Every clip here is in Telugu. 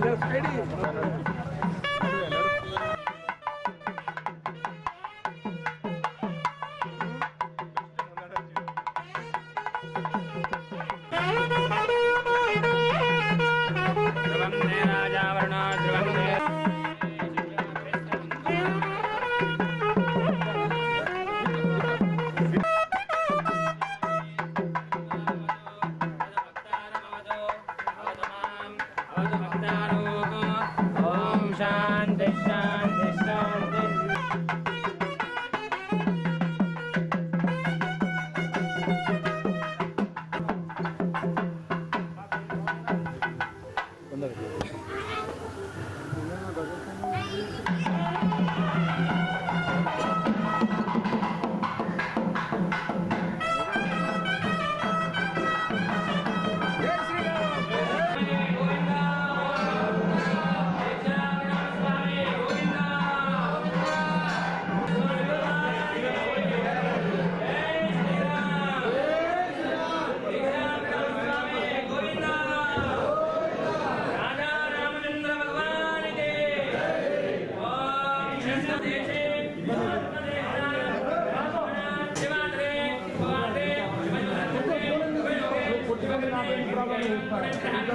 Thank you. Om Shanti. Grazie.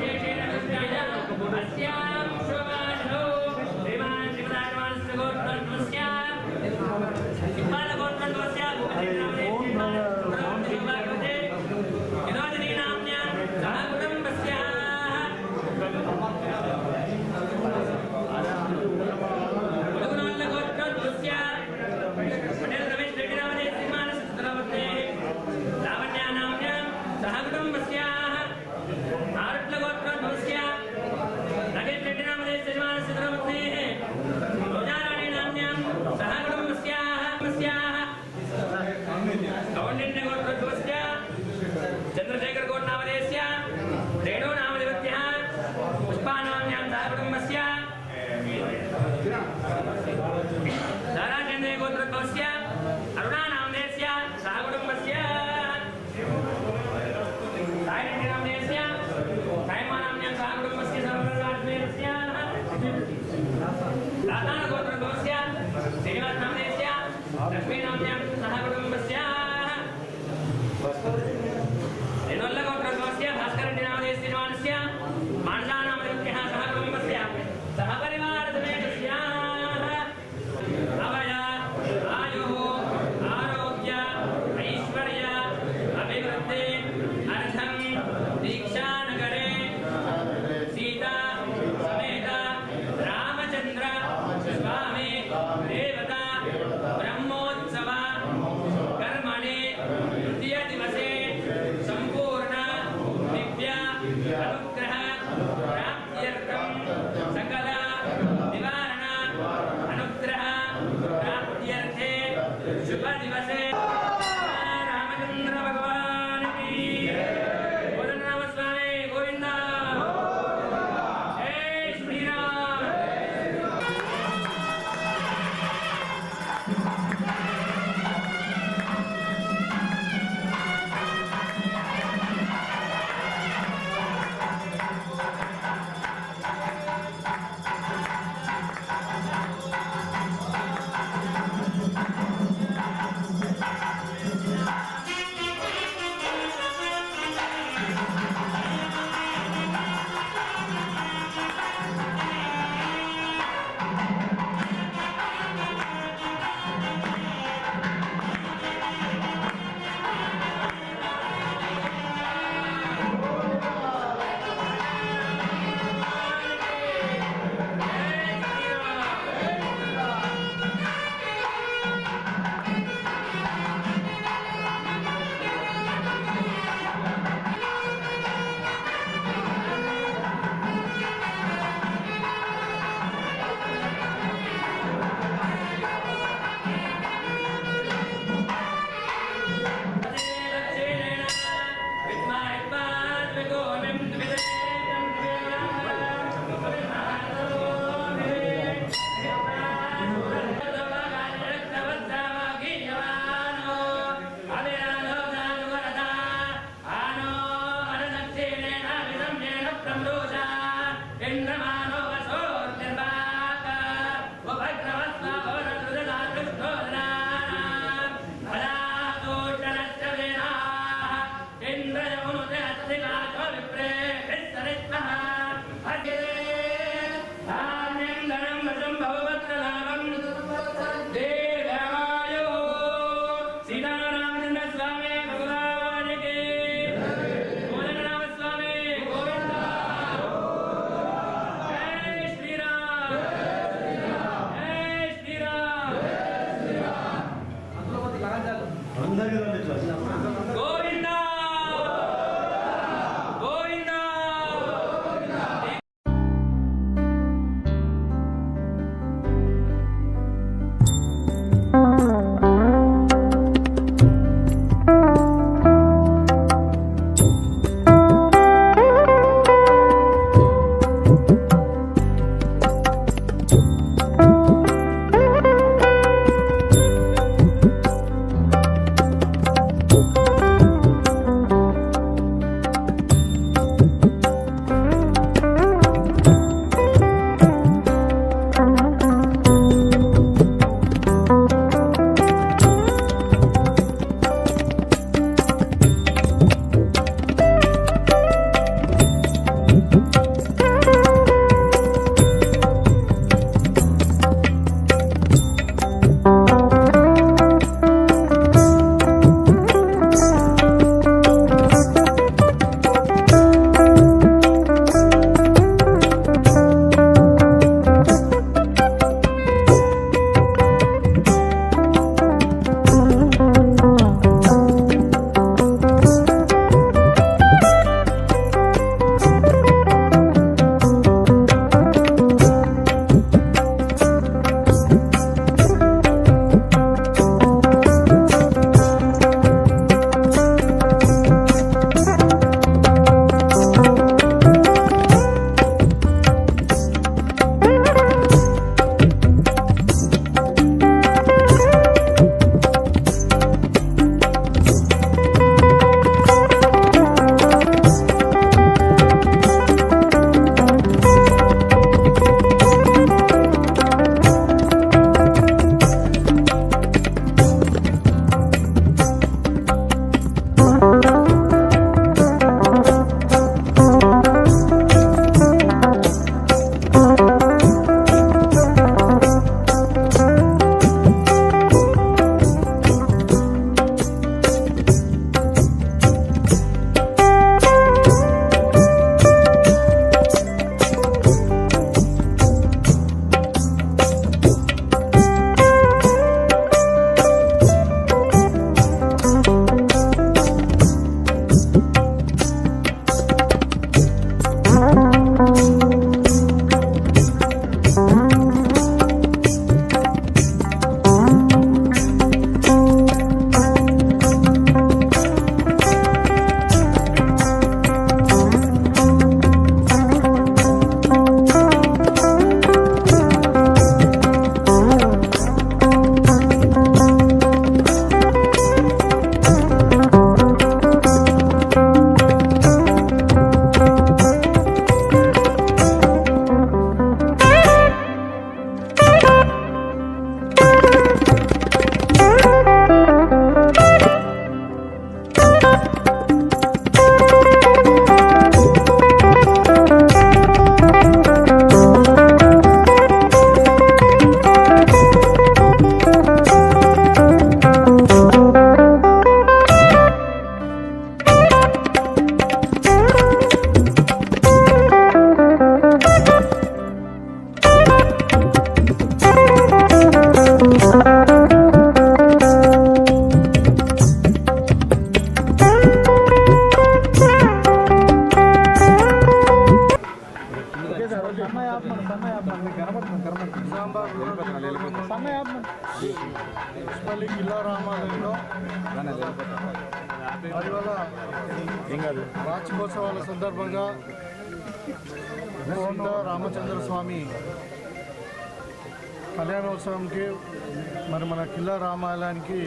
Ayodhya రామాలయానికి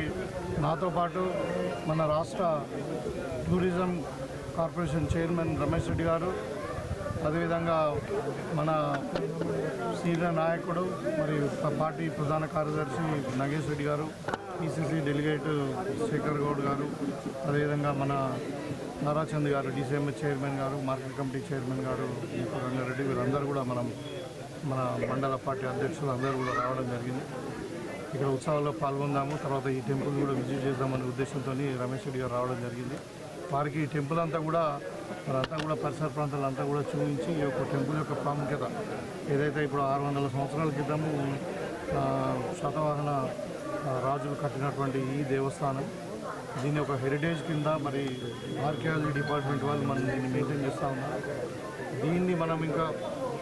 నాతో పాటు మన రాష్ట్ర tourism corporation chairman Ramesh Reddy గారు అదేవిధంగా మన సీనియర్ నాయకుడు మరియు పార్టీ ప్రధాన కార్యదర్శి నగేష్ రెడ్డి గారు పిసిసి డెలిగేట్ శేఖర్ గౌడ్ గారు అదేవిధంగా మన నారాచంద్ గారు డిసిఎంఏ చైర్మన్ గారు మార్కెట్ కమిటీ చైర్మన్ గారు దీపక్ రంగారెడ్డి వీళ్ళందరూ కూడా మనం మన మండల పార్టీ అధ్యక్షులు అందరూ కూడా రావడం జరిగింది. ఇక్కడ ఉత్సవాల్లో పాల్గొందాము. తర్వాత ఈ టెంపుల్ కూడా విజిట్ చేద్దామనే ఉద్దేశంతో రమేష్ రెడ్డి గారు రావడం జరిగింది. వారికి ఈ టెంపుల్ అంతా కూడా మరంతా కూడా పరిసర ప్రాంతాలంతా కూడా చూపించి ఈ యొక్క టెంపుల్ యొక్క ప్రాముఖ్యత ఏదైతే ఇప్పుడు ఆరు వందల సంవత్సరాల క్రితము ఆ, శాతవాహన రాజులు కట్టినటువంటి ఈ దేవస్థానం దీన్ని ఒక హెరిటేజ్ కింద మరి ఆర్కియాలజీ డిపార్ట్మెంట్ వాళ్ళు మనం దీన్ని మెయింటైన్ చేస్తూ ఉన్నారు. దీన్ని మనం ఇంకా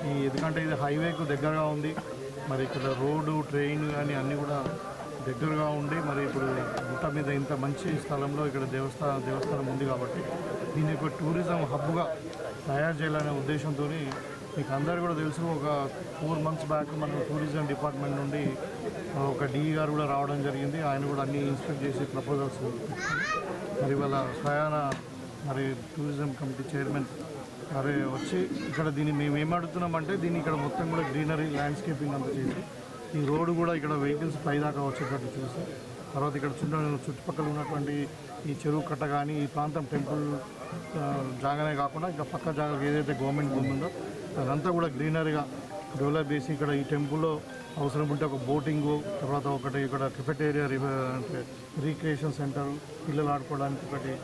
ఈ ఎందుకంటే ఇది హైవేకు దగ్గరగా ఉంది. మరి ఇక్కడ రోడ్డు ట్రైన్ కానీ అన్నీ కూడా దగ్గరగా ఉండి మరి ఇప్పుడు గుట్ట మీద ఇంత మంచి స్థలంలో ఇక్కడ దేవస్థానం దేవస్థానం ఉంది కాబట్టి దీని యొక్క టూరిజం హబ్గా తయారు చేయాలనే ఉద్దేశంతో మీకు అందరు కూడా తెలుసు ఒక ఫోర్ మంత్స్ బ్యాక్ మన టూరిజం డిపార్ట్మెంట్ నుండి ఒక డిఈ గారు కూడా రావడం జరిగింది. ఆయన కూడా అన్నీ ఇన్స్పెక్ట్ చేసి ప్రపోజల్స్ మరి వాళ్ళ స్వయాన మరి టూరిజం కమిటీ చైర్మన్ మరి వచ్చి ఇక్కడ దీన్ని మేము ఏం అడుగుతున్నామంటే దీన్ని ఇక్కడ మొత్తం కూడా గ్రీనరీ ల్యాండ్స్కేపింగ్ అంతా చేసి ఈ రోడ్డు కూడా ఇక్కడ వెహికల్స్ పైదాకా వచ్చేటట్టు చూసి తర్వాత ఇక్కడ చుట్టూ చుట్టుపక్కల ఉన్నటువంటి ఈ చెరువు కట్ట కానీ ఈ ప్రాంతం టెంపుల్ జాగానే కాకుండా ఇంకా పక్క జాగా ఏదైతే గవర్నమెంట్ భూమి ఉందో అదంతా కూడా గ్రీనరీగా డెవలప్ చేసి ఇక్కడ ఈ టెంపుల్లో అవసరం ఉంటే ఒక బోటింగు తర్వాత ఒకటి ఇక్కడ కెఫెటేరియా అంటే రీక్రియేషన్ సెంటర్ పిల్లలు ఆడుకోవడానికి ఒకటి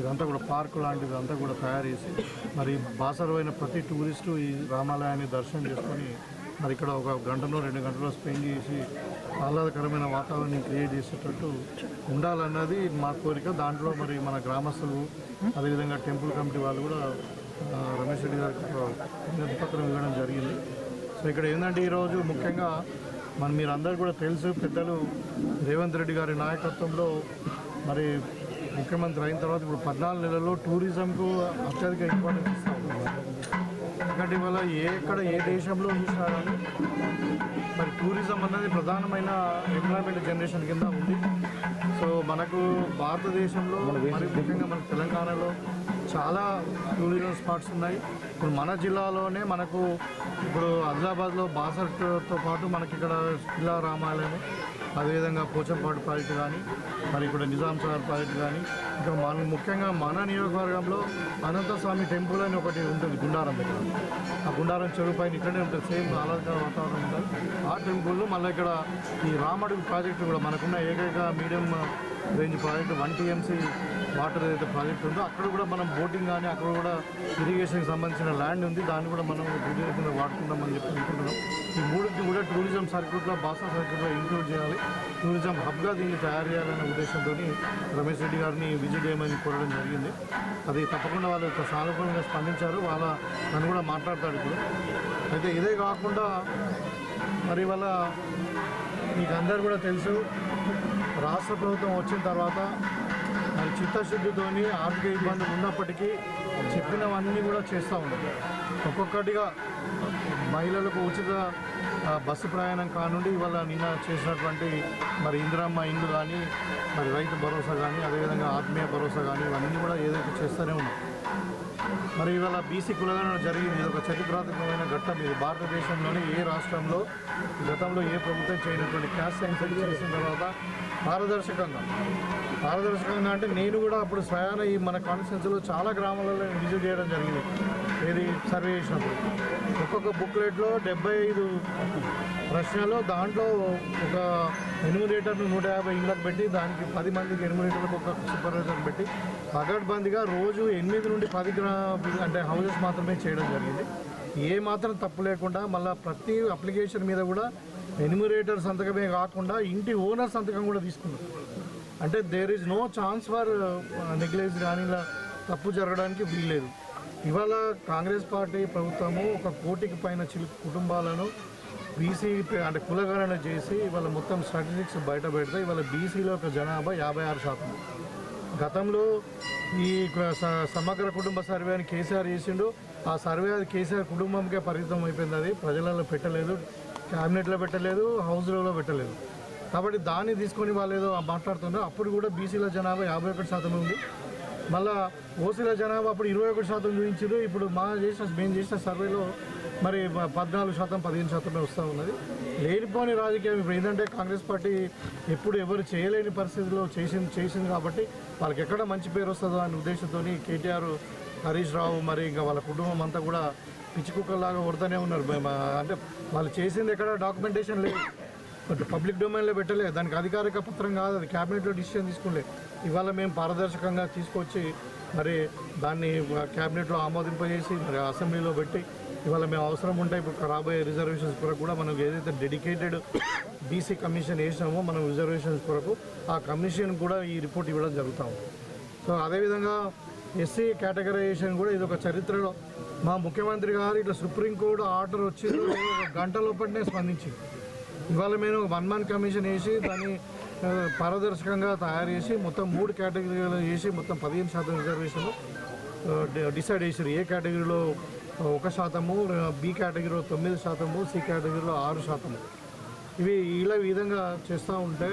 ఇదంతా కూడా పార్క్ లాంటిది అంతా కూడా తయారు చేసి మరి బాసరమైన ప్రతి టూరిస్టు ఈ రామాలయాన్ని దర్శనం చేసుకొని మరి ఇక్కడ ఒక గంటలో రెండు గంటలో స్పెండ్ చేసి ఆహ్లాదకరమైన వాతావరణం క్రియేట్ చేసేటట్టు ఉండాలన్నది మా కోరిక. దాంట్లో మరి మన గ్రామస్తులు అదేవిధంగా టెంపుల్ కమిటీ వాళ్ళు కూడా రమేష్ రెడ్డి గారికి ఒక ఇవ్వడం జరిగింది. సో ఇక్కడ ఏంటంటే ఈరోజు ముఖ్యంగా మన మీరందరూ కూడా తెలుసు పెద్దలు రేవంత్ రెడ్డి గారి నాయకత్వంలో మరి ముఖ్యమంత్రి అయిన తర్వాత ఇప్పుడు పద్నాలుగు నెలల్లో టూరిజంకు అత్యధిక ఇంపార్టెన్స్ ఇస్తా. ఎందుకంటే ఇవాళ ఏ ఎక్కడ ఏ దేశంలో చూసినా కానీ మరి టూరిజం అన్నది ప్రధానమైన ఎంప్లాయ్మెంట్ జనరేషన్ కింద ఉంది. సో మనకు భారతదేశంలో మరి ముఖ్యంగా మన తెలంగాణలో చాలా టూరిజం స్పాట్స్ ఉన్నాయి. ఇప్పుడు మన జిల్లాలోనే మనకు ఇప్పుడు ఆదిలాబాద్లో బాసర్తో పాటు మనకి ఇక్కడ కిల్లా రామాలయం అదేవిధంగా పోచంపాడు ప్రాజెక్టు కానీ మరి ఇక్కడ నిజాం సాగర్ ప్రాజెక్టు కానీ ఇంకా మన ముఖ్యంగా మన నియోజకవర్గంలో అనంతస్వామి టెంపుల్ అని ఒకటి ఉంటుంది గుండారం దగ్గర. ఆ గుండారం చెరువు పైన ఇక్కడే ఉంటుంది సేమ్ ఆహ్లాదకర వాతావరణం ఉంటుంది. ఆ టెంపుల్ మళ్ళీ ఇక్కడ ఈ రామడుగు ప్రాజెక్టు కూడా మనకున్న ఏకైక medium range project one TMC water ఏదైతే ప్రాజెక్ట్ ఉందో అక్కడ కూడా మనం బోటింగ్ కానీ అక్కడ కూడా ఇరిగేషన్కి సంబంధించిన ల్యాండ్ ఉంది. దాన్ని కూడా మనం టూరిజం కింద వాడుకుందామని చెప్పి అనుకుంటున్నాం. ఈ మూడింటిని కూడా టూరిజం సర్క్యూట్లో బాసా సర్క్యూట్లో ఇంక్లూడ్ చేయాలి. టూరిజం హబ్గా దీన్ని తయారు చేయాలనే ఉద్దేశంతో రమేష్ రెడ్డి గారిని విజిట్ చేయమని కోరడం జరిగింది. అది తప్పకుండా వాళ్ళు సానుకూలంగా స్పందించారు. వాళ్ళ నన్ను కూడా మాట్లాడతాడు ఇప్పుడు. అయితే ఇదే కాకుండా మరి వాళ్ళ మీకు అందరు కూడా తెలుసు. రాష్ట్ర ప్రభుత్వం వచ్చిన తర్వాత మరి చిత్తశుద్ధితోని ఆర్థిక ఇబ్బందులు ఉన్నప్పటికీ చెప్పినవన్నీ కూడా చేస్తూ ఉన్నాం ఒక్కొక్కటిగా మహిళలకు ఉచిత బస్సు ప్రయాణం కానుండి ఇవాళ నిన్న చేసినటువంటి మరి ఇందిరమ్మ ఇండ్లు కానీ మరి రైతు భరోసా కానీ అదేవిధంగా ఆత్మీయ భరోసా కానీ ఇవన్నీ కూడా ఏదైతే చేస్తూనే ఉన్నాం. మరి ఇవాళ బీసీ కులగణన జరిగింది. ఇది ఒక చరిత్రాత్మకమైన ఘట్టం. ఇది భారతదేశంలోని ఏ రాష్ట్రంలో గతంలో ఏ ప్రభుత్వం చేయనటువంటి క్యాస్ట్ సెన్సెస్ చేసిన తర్వాత పారదర్శకంగా పారదర్శకంగా అంటే నేను కూడా అప్పుడు స్వయాన ఈ మన కాన్స్టిట్యూన్సీలో చాలా గ్రామాలలో విజిట్ చేయడం జరిగింది. ఏది సర్వే చేసినప్పుడు. ఒక్కొక్క బుక్లెట్లో డెబ్బై ఐదు ప్రశ్నలు దాంట్లో ఒక ఎన్యూమరేటర్ను నూట యాభై ఇళ్ళకు పెట్టి దానికి పది మందికి ఎన్యూమరేటర్లకు ఒక సూపర్వైజర్ పెట్టి పగడ్బందీగా రోజు ఎనిమిది నుండి పది అంటే హౌసెస్ మాత్రమే చేయడం జరిగింది. ఏ మాత్రం తప్పు లేకుండా మళ్ళీ ప్రతి అప్లికేషన్ మీద కూడా ఎనిమిరేటర్ సంతకమే కాకుండా ఇంటి ఓనర్ సంతకం కూడా తీసుకున్నారు. అంటే there is no chance for negligence కానీ ఇలా తప్పు జరగడానికి వీల్లేదు. ఇవాళ కాంగ్రెస్ పార్టీ ప్రభుత్వము ఒక కోటికి పైన చిలు కుటుంబాలను బీసీ అంటే కులగణన చేసి ఇవాళ మొత్తం స్టాటిస్టిక్స్ బయట పెడితే ఇవాళ బీసీలో ఒక జనాభా యాభై ఆరు శాతం. గతంలో ఈ స- సమగ్ర కుటుంబ సర్వే అని కేసీఆర్ చేసిండు. ఆ సర్వే అది కేసీఆర్ కుటుంబంకే పరిమితం అయిపోయింది అది. ప్రజలలో పెట్టలేదు క్యాబినెట్లో పెట్టలేదు హౌస్లలో పెట్టలేదు. కాబట్టి దాన్ని తీసుకొని వాళ్ళు ఏదో మాట్లాడుతున్నారు అప్పుడు కూడా బీసీల జనాభా యాభై ఒకటి శాతం ఉంది. మళ్ళా ఓసీల జనాభా అప్పుడు ఇరవై ఒకటి శాతం చూపించారు. ఇప్పుడు మా చేసిన మేము చేసిన సర్వేలో మరి పద్నాలుగు శాతం పదిహేను శాతమే వస్తూ ఉన్నది. లేనిపోని రాజకీయం ఇప్పుడు ఏంటంటే కాంగ్రెస్ పార్టీ ఎప్పుడు ఎవరు చేయలేని పరిస్థితిలో చేసింది చేసింది కాబట్టి వాళ్ళకి ఎక్కడ మంచి పేరు వస్తుందో అనే ఉద్దేశంతో కేటీఆర్ హరీష్ రావు మరి ఇంకా వాళ్ళ కుటుంబం అంతా కూడా పిచ్చి కుక్కల్లాగా కొడుతూనే ఉన్నారు. అంటే వాళ్ళు చేసింది ఎక్కడ డాక్యుమెంటేషన్ లేదు. బట్ పబ్లిక్ డొమైన్లో పెట్టలేదు. దానికి అధికారిక పత్రం కాదు. అది క్యాబినెట్లో డిసిషన్ తీసుకోలేదు ఇవాళ మేము పారదర్శకంగా తీసుకొచ్చి మరి దాన్ని క్యాబినెట్లో ఆమోదింపజేసి మరి అసెంబ్లీలో పెట్టి ఇవాళ మేము అవసరం ఉంటే ఇప్పుడు రాబోయే రిజర్వేషన్స్ కొరకు కూడా మనం ఏదైతే డెడికేటెడ్ బీసీ కమిషన్ వేసినామో మనం రిజర్వేషన్స్ కొరకు ఆ కమిషన్ కూడా ఈ రిపోర్ట్ ఇవ్వడం జరుగుతాం సో అదేవిధంగా ఎస్సీ కేటగరైజేషన్ కూడా ఇది ఒక చరిత్రలో. మా ముఖ్యమంత్రి గారు ఇట్లా సుప్రీంకోర్టు ఆర్డర్ వచ్చి ఒక గంట లోపలనే స్పందించింది. ఇవాళ మేము వన్ మంత్ కమిషన్ వేసి దాన్ని పారదర్శకంగా తయారు చేసి మొత్తం మూడు కేటగిరీలు చేసి మొత్తం పదిహేను శాతం రిజర్వేషన్లు డిసైడ్ చేసారు ఏ కేటగిరీలో ఒక శాతము బి కేటగిరీలో తొమ్మిది శాతము సి కేటగిరీలో ఆరు శాతము. ఇవి ఇలా విధంగా చేస్తూ ఉంటే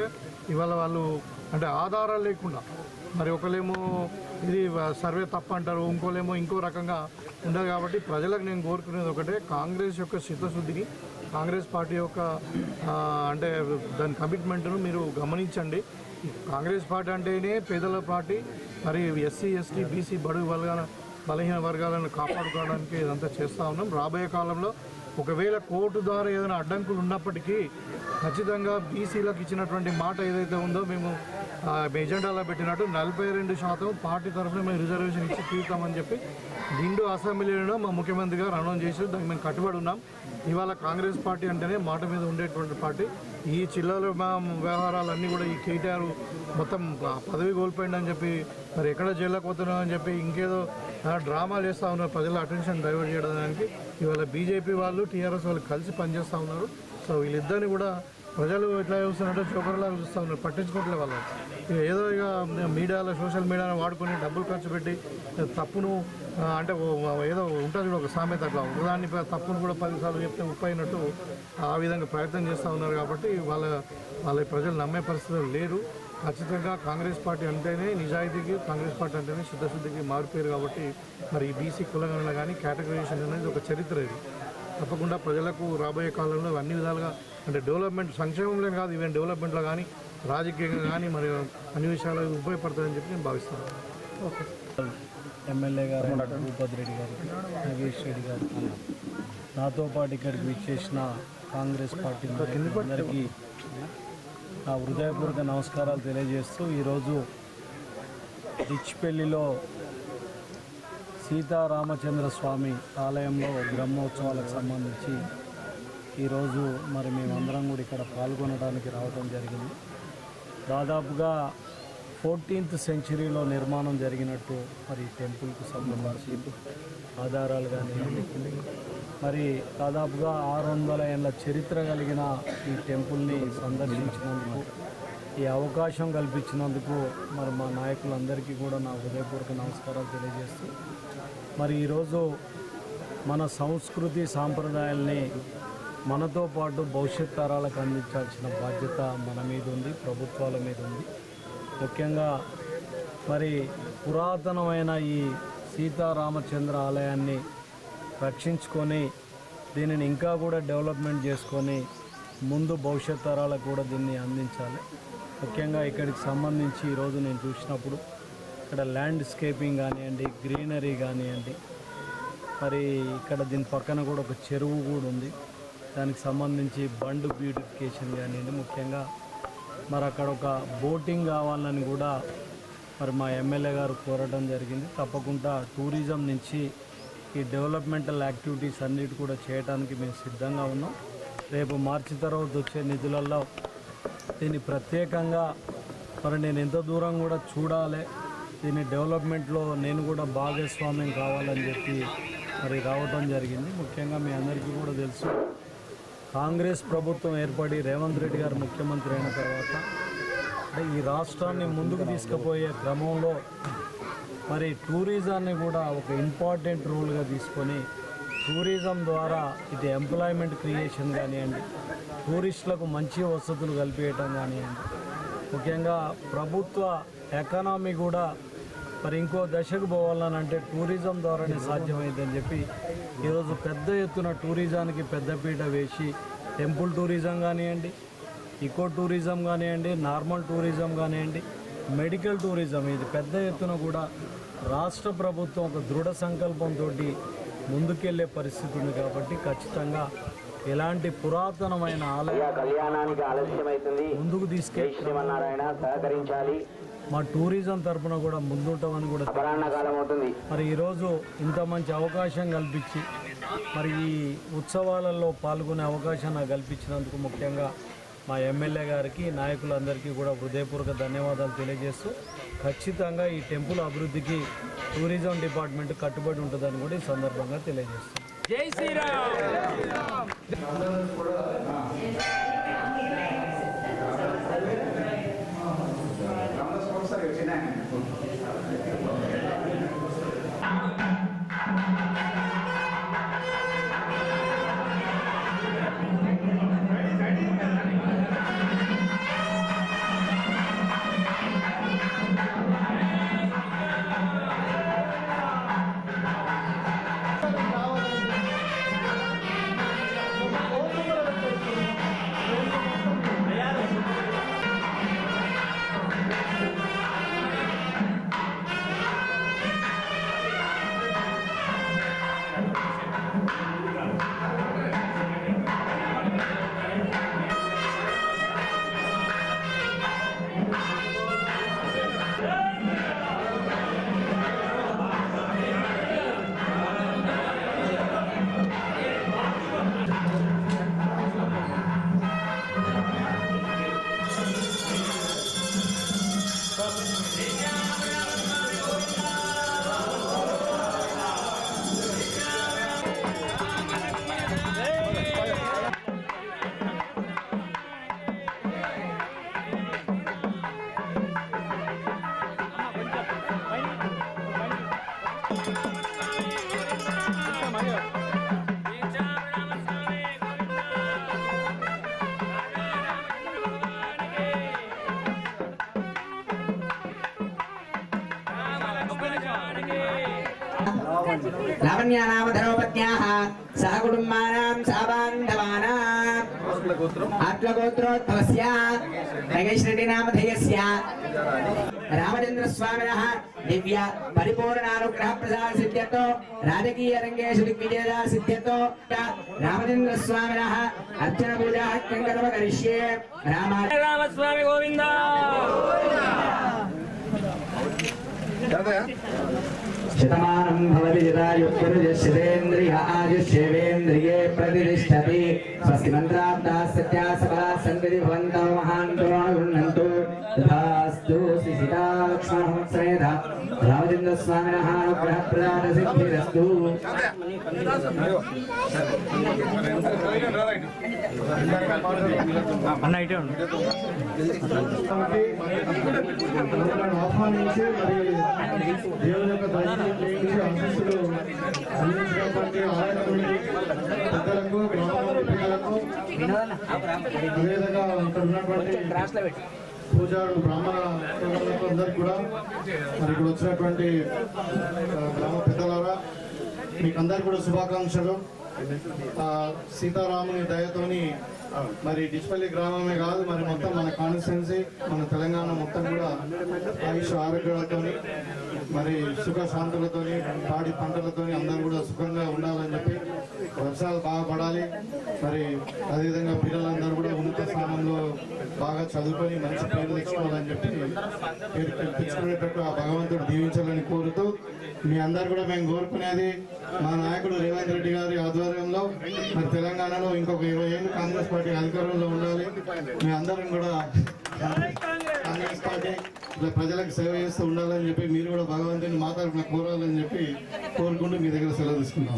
ఇవాళ వాళ్ళు అంటే ఆధారాలు లేకుండా మరి ఒకళ్ళేమో ఇది సర్వే తప్ప అంటారు ఇంకోలేమో ఇంకో రకంగా ఉండదు కాబట్టి ప్రజలకు నేను కోరుకునేది ఒకటే కాంగ్రెస్ యొక్క చిత్తశుద్ధిని కాంగ్రెస్ పార్టీ యొక్క అంటే దాని కమిట్మెంట్ను మీరు గమనించండి. కాంగ్రెస్ పార్టీ అంటేనే పేదల పార్టీ మరి ఎస్సీ ఎస్టీ బీసీ బడుగు వర్గాల బలహీన వర్గాలను కాపాడుకోవడానికి ఇదంతా చేస్తూ ఉన్నాం. రాబోయే కాలంలో ఒకవేళ కోర్టు ద్వారా ఏదైనా అడ్డంకులు ఉన్నప్పటికీ ఖచ్చితంగా బీసీలకు ఇచ్చినటువంటి మాట ఏదైతే ఉందో మేము ఎజెండాలో పెట్టినట్టు నలభై రెండు శాతం పార్టీ తరఫున మేము రిజర్వేషన్ ఇచ్చి తీరుతామని చెప్పి నిండు అసెంబ్లీలో మా ముఖ్యమంత్రి గారు అనౌన్స్ చేసి దానికి మేము కట్టుబడి ఉన్నాం. ఇవాళ కాంగ్రెస్ పార్టీ అంటేనే మాట మీద ఉండేటువంటి పార్టీ. ఈ చిల్లర మా వ్యవహారాలన్నీ కూడా ఈ కేటీఆర్ మొత్తం పదవి కోల్పోయిందని చెప్పి మరి ఎక్కడ జైల్లోకి పోతున్నాం అని చెప్పి ఇంకేదో డ్రామాలు చేస్తూ ఉన్నారు ప్రజల అటెన్షన్ డైవర్ట్ చేయడానికి. ఇవాళ బీజేపీ వాళ్ళు టీఆర్ఎస్ వాళ్ళు కలిసి పనిచేస్తూ ఉన్నారు. సో వీళ్ళిద్దరిని కూడా ప్రజలు ఎట్లా చూస్తున్నారంటే చోకర్లాగా చూస్తూ ఉన్నారు పట్టించుకోవట్లే వాళ్ళు ఏదో ఇక మీడియాలో సోషల్ మీడియాలో వాడుకొని డబ్బులు ఖర్చు పెట్టి తప్పును అంటే ఏదో ఉంటుంది కూడా ఒక సామెత అట్లా. ఒకదాన్ని తప్పును కూడా పదిసార్లు చెప్తే ఉప్పైనట్టు అయినట్టు ఆ విధంగా ప్రయత్నం చేస్తూ ఉన్నారు కాబట్టి వాళ్ళ వాళ్ళ ప్రజలు నమ్మే పరిస్థితులు లేరు. ఖచ్చితంగా కాంగ్రెస్ పార్టీ అంటేనే నిజాయితీకి కాంగ్రెస్ పార్టీ అంటేనే శుద్ధశుద్ధికి మారిపోయారు కాబట్టి మరి ఈ బీసీ కులగణన కానీ కేటగరైజేషన్ అనేది ఒక చరిత్ర ఇది. తప్పకుండా ప్రజలకు రాబోయే కాలంలో అన్ని విధాలుగా అంటే డెవలప్మెంట్ సంక్షేమంలో కాదు ఈవెన్ డెవలప్మెంట్లో కానీ రాజకీయంగా కానీ మరి అన్ని విషయాలు ఉపయోగపడుతుందని చెప్పి నేను భావిస్తున్నాను. ఎమ్మెల్యే గారు భూపతి రెడ్డి గారు నాగేష్ రెడ్డి గారు నాతో పాటు ఇక్కడికి విచ్చేసిన కాంగ్రెస్ పార్టీ అందరికీ నా హృదయపూర్వక నమస్కారాలు తెలియజేస్తూ ఈరోజు డిచ్పెల్లిలో సీతారామచంద్ర స్వామి ఆలయంలో బ్రహ్మోత్సవాలకు సంబంధించి ఈరోజు మరి మేమందరం కూడా ఇక్కడ పాల్గొనడానికి రావడం జరిగింది. దాదాపుగా ఫోర్టీన్త్ సెంచరీలో నిర్మాణం జరిగినట్టు మరి టెంపుల్కు సంబంధించి ఆధారాలు కానీ మరి దాదాపుగా ఆరు వందల ఏళ్ళ చరిత్ర కలిగిన ఈ టెంపుల్ని సందర్శించినందుకు ఈ అవకాశం కల్పించినందుకు మరి మా నాయకులందరికీ కూడా నా హృదయపూర్వక నమస్కారాలు తెలియజేస్తూ మరి ఈరోజు మన సంస్కృతి సాంప్రదాయాల్ని మనతో పాటు భవిష్యత్ తరాలకు అందించాల్సిన బాధ్యత మన మీద ఉంది ప్రభుత్వాల మీద ఉంది. ముఖ్యంగా మరి పురాతనమైన ఈ సీతారామచంద్ర ఆలయాన్ని రక్షించుకొని దీనిని ఇంకా కూడా డెవలప్మెంట్ చేసుకొని ముందు భవిష్యత్ తరాలకు కూడా దీన్ని అందించాలి. ముఖ్యంగా ఇక్కడికి సంబంధించి ఈరోజు నేను చూసినప్పుడు ఇక్కడ ల్యాండ్స్కేపింగ్ కానివ్వండి గ్రీనరీ కానివ్వండి మరి ఇక్కడ దీని పక్కన కూడా ఒక చెరువు కూడా ఉంది. దానికి సంబంధించి బండ్ బ్యూటిఫికేషన్ కానివ్వండి ముఖ్యంగా మరి అక్కడ ఒక బోటింగ్ కావాలని కూడా మరి మా ఎమ్మెల్యే గారు కోరడం జరిగింది. తప్పకుండా టూరిజం నుంచి ఈ డెవలప్మెంటల్ యాక్టివిటీస్ అన్నిటి కూడా చేయడానికి మేము సిద్ధంగా ఉన్నాం. రేపు మార్చి తర్వాత వచ్చే నిధులలో దీన్ని ప్రత్యేకంగా మరి నేను ఎంత దూరం కూడా చూడాలి. దీని డెవలప్మెంట్లో నేను కూడా భాగస్వామ్యం కావాలని చెప్పి మరి రావడం జరిగింది. ముఖ్యంగా మీ అందరికీ కూడా తెలుసు. కాంగ్రెస్ ప్రభుత్వం ఏర్పడి రేవంత్ రెడ్డి గారు ముఖ్యమంత్రి అయిన తర్వాత అంటే ఈ రాష్ట్రాన్ని ముందుకు తీసుకుపోయే క్రమంలో మరి టూరిజాన్ని కూడా ఒక ఇంపార్టెంట్ రోల్గా తీసుకొని టూరిజం ద్వారా ఇది ఎంప్లాయ్మెంట్ క్రియేషన్ కానివ్వండి టూరిస్టులకు మంచి వసతులు కల్పించడం కానివ్వండి ముఖ్యంగా ప్రభుత్వ ఎకానమీ కూడా మరి ఇంకో దశకు పోవాలనంటే టూరిజం ద్వారానే సాధ్యమైందని చెప్పి ఈరోజు పెద్ద ఎత్తున టూరిజానికి పెద్దపీట వేసి టెంపుల్ టూరిజం కానివ్వండి ఇకో టూరిజం కానివ్వండి నార్మల్ టూరిజం కానివ్వండి మెడికల్ టూరిజం ఇది పెద్ద ఎత్తున కూడా రాష్ట్ర ప్రభుత్వం ఒక దృఢ సంకల్పంతో ముందుకెళ్ళే పరిస్థితి ఉంది కాబట్టి ఖచ్చితంగా ఎలాంటి పురాతనమైన ఆలయ కళ్యాణానికి ఆలస్యమైతుంది ముందుకు తీసుకెళ్ళి శ్రీమన్నారాయణ సహకరించాలి. మా టూరిజం తరపున కూడా ముందుంటామని కూడా అపరాహ్న కాలం అవుతుంది. మరి ఈరోజు ఇంత మంచి అవకాశం కల్పించి మరి ఈ ఉత్సవాలలో పాల్గొనే అవకాశం నాకు కల్పించినందుకు ముఖ్యంగా మా ఎమ్మెల్యే గారికి నాయకులందరికీ కూడా హృదయపూర్వక ధన్యవాదాలు తెలియజేస్తూ ఖచ్చితంగా ఈ టెంపుల్ అభివృద్ధికి టూరిజం డిపార్ట్మెంట్ కట్టుబడి ఉంటుందని కూడా ఈ సందర్భంగా తెలియజేస్తాం జై శ్రీరామ్! లావణ్యానామధనోపత్యాः సహ కుటుంబానాం సహబాంధవానాం. ఆత్మగోత్రోద్భవస్య నగేష్ రెడ్డి నామధేయస్య రామచంద్రస్వామినः దివ్య పరిపూర్ణానుగ్రహ ప్రసాద సిద్ధ్యతో రాజకీయ రంగేషు దిగ్విజయ సిద్ధ్యతో రామచంద్రస్వామినः అర్చన పూజా కంకరవ కరిష్యే రామ రామస్వామి గోవింద. शतमानं भवति यदायुक्तरुजशिरेन्द्रिय आयुष्येवेन्द्रिये प्रतिष्ठति। स्वस्ति मन्त्राब्दाः सत्या सफला सन्तति भवन्तौ महान्तो गृह्णन्तु तथास्तु शिशिताक्ष्मणः రామచంద్ర స్వామినః అనుగ్రహ ప్రదాన సిద్ధిరస్తు ఆహ్వానించి దేవుని యొక్క దర్శనం చేయించి ఆశీస్సులు అందించినటువంటి ఆలయ కమిటీ పెద్దలకు గ్రామంలోని పిల్లలకు అదేవిధంగా ఇక్కడ ఉన్నటువంటి పూజారులు బ్రాహ్మణ అందరికి కూడా మరి ఇక్కడ వచ్చినటువంటి గ్రామ పెద్దలారా మీకు అందరికి కూడా శుభాకాంక్షలు. సీతారాముని దయతోని మరి డిస్పల్లి గ్రామమే కాదు మరి మొత్తం మన కాన్స్టిట్యున్సీ మన తెలంగాణ మొత్తం కూడా ఆయుష్ ఆరోగ్యాలతోని మరి సుఖ శాంతులతో పాడి పంటలతో అందరూ కూడా సుఖంగా ఉండాలని చెప్పి వర్షాలు బాగా పడాలి. మరి అదేవిధంగా పిల్లలందరూ కూడా ఉన్నత స్థానంలో బాగా చదువుకొని మంచి పేరు తెచ్చుకోవాలని చెప్పి పేరు తెచ్చుకునేటట్టు ఆ భగవంతుడు దీవించాలని కోరుతూ మీ అందరు కూడా మేము కోరుకునేది మా నాయకుడు రేవంత్ రెడ్డి గారి ఆధ్వర్యంలో మరి తెలంగాణలో ఇంకొక ఇరవై ఏళ్ళు కాంగ్రెస్ పార్టీ అధికారంలో ఉండాలి. మీ అందరం కూడా కాంగ్రెస్ పార్టీ ఇలా ప్రజలకు సేవ చేస్తూ ఉండాలని చెప్పి మీరు కూడా భగవంతుని మా తరఫున కోరాలని చెప్పి కోరుకుంటూ మీ దగ్గర సెలవు తీసుకున్నాం.